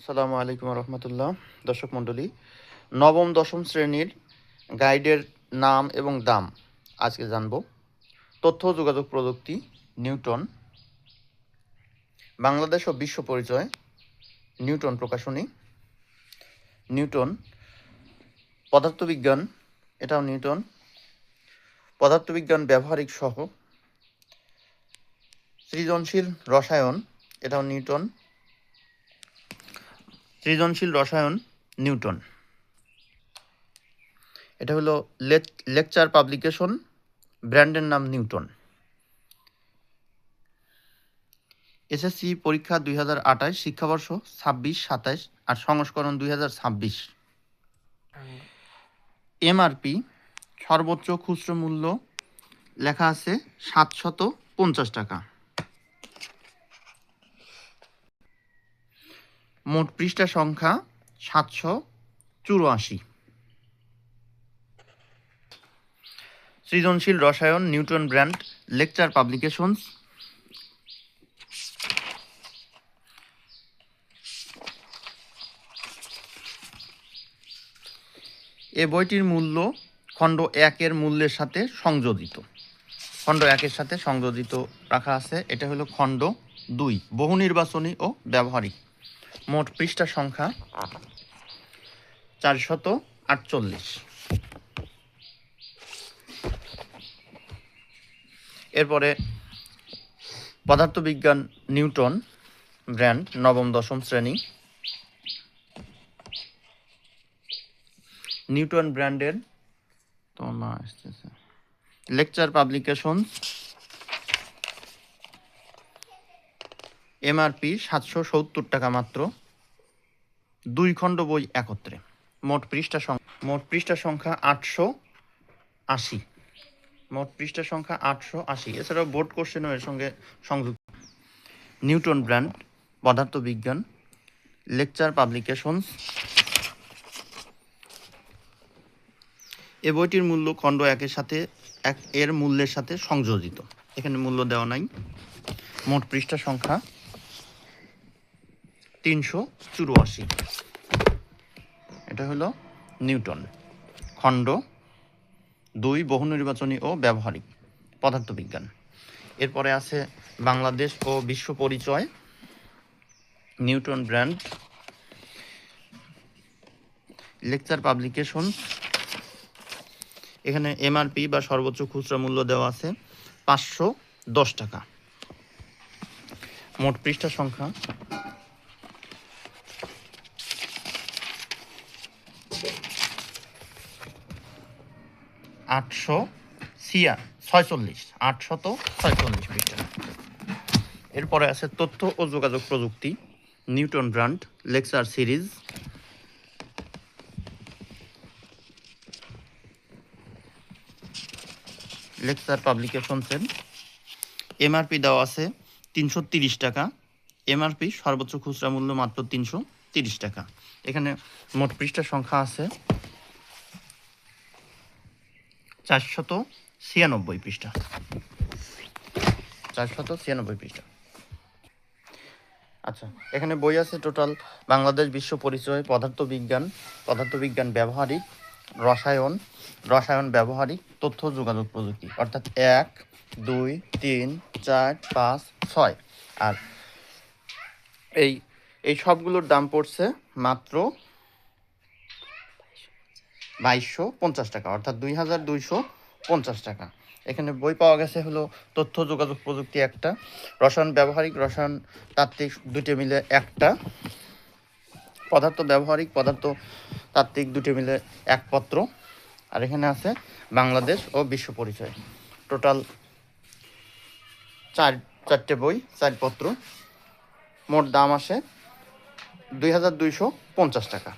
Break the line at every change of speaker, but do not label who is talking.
আসসালামু আলাইকুম রহমতুল্লাহ, দর্শক মণ্ডলী, নবম, দশম শ্রেণির গাইডের নাম এবং দাম আজকে জানব। তথ্য যোগাযোগ প্রযুক্তি, নিউটন, বাংলাদেশ ও বিশ্ব পরিচয়, নিউটন প্রকাশনী। নিউটন, পদার্থবিজ্ঞান, এটাও নিউটন, পদার্থবিজ্ঞান ব্যবহারিক সহ, সৃজনশীল রসায়ন, এটাও নিউটন সৃজনশীল রসায়ন নিউটন। এটা হলো লেকচার পাবলিকেশন, ব্র্যান্ডের নাম নিউটন। এসএসসি পরীক্ষা দুই হাজার আঠাশ, শিক্ষাবর্ষ ছাব্বিশ, সাতাশ, আর সংস্করণ দুই হাজার ছাব্বিশ। এমআরপি, সর্বোচ্চ খুচরো মূল্য লেখা আছে সাতশত পঞ্চাশ টাকা। মোট পৃষ্ঠা সংখ্যা সাতশো চুরাশি। সৃজনশীল রসায়ন নিউটন ব্র্যান্ড লেকচার পাবলিকেশনস। এ বইটির মূল্য খণ্ড একের মূল্যের সাথে সংযোজিত। খণ্ড একের সাথে সংযোজিত রাখা আছে। এটা হলো খণ্ড দুই, বহু নির্বাচনী ও ব্যবহারিক। মোট পৃষ্ঠা সংখ্যা চারশত আটচল্লিশ। এরপরে পদার্থবিজ্ঞান নিউটন ব্র্যান্ড নবম দশম শ্রেণি। নিউটন ব্র্যান্ডের তোমার মা আসতেছে লেকচার পাবলিকেশন এমআরপি সাতশো সত্তর টাকা মাত্র। দুই খণ্ড বই একত্রে। মোট পৃষ্ঠা সংখ্যা মোট পৃষ্ঠা সংখ্যা আটশো আশি। মোট পৃষ্ঠা সংখ্যা আটশো আশি। এছাড়াও বোর্ড কোশ্চেনও এর সঙ্গে সংযুক্ত। নিউটন ব্র্যান্ড, পদার্থবিজ্ঞান, লেকচার পাবলিকেশনস। এ বইটির মূল্য খণ্ড একের সাথে এক এর মূল্যের সাথে সংযোজিত। এখানে মূল্য দেওয়া নাই। মোট পৃষ্ঠা সংখ্যা তিনশো চুরাশি। এটা হলো নিউটন। খণ্ড দুই, বহু নির্বাচনী ও ব্যবহারিক পদার্থবিজ্ঞান। এরপরে আছে বাংলাদেশ ও বিশ্ব পরিচয়। Newton brand lecture publication. এখানে এমআরপি বা সর্বোচ্চ খুচরা মূল্য দেওয়া আছে পাঁচশো দশ টাকা। মোট পৃষ্ঠা সংখ্যা আটশো ছিয়া ছয়চল্লিশ আটশত ছয়চল্লিশ পৃষ্ঠা এরপরে আছে তথ্য ও যোগাযোগ প্রযুক্তি, Newton brand lecture series. Lecture পাবলিকেশনসের MRP দেওয়া আছে তিনশো তিরিশ টাকা। এমআরপি সর্বোচ্চ খুচরা মূল্য মাত্র তিনশো তিরিশ টাকা। এখানে মোট পৃষ্ঠা সংখ্যা আছে চারশত ছিয়ানব্বই পৃষ্ঠা। চারশত ছিয়ানব্বই পৃষ্ঠা। আচ্ছা এখানে বই আছে টোটাল বাংলাদেশ বিশ্ব পরিচয়, পদার্থবিজ্ঞান পদার্থবিজ্ঞান ব্যবহারিক, রসায়ন রসায়ন ব্যবহারিক, তথ্য যোগাযোগ প্রযুক্তি, অর্থাৎ এক, দুই, তিন, চার, পাঁচ, ছয়। আর এই এই সবগুলোর দাম পড়ছে মাত্র বাইশশো পঞ্চাশ টাকা, অর্থাৎ দুই হাজার দুইশো পঞ্চাশ টাকা। এখানে বই পাওয়া গেছে হলো তথ্য, যোগাযোগ প্রযুক্তি একটা, রসায়ন ব্যবহারিক, রসায়ন তাত্ত্বিক দুটো মিলে একটা, পদার্থ ব্যবহারিক, পদার্থ তাত্ত্বিক দুটো মিলে এক পত্র। আর এখানে আছে বাংলাদেশ ও বিশ্ব পরিচয়। টোটাল চার, চারটে বই, চার পত্র। মোট দাম আসে দুই হাজার দুইশো পঞ্চাশ টাকা।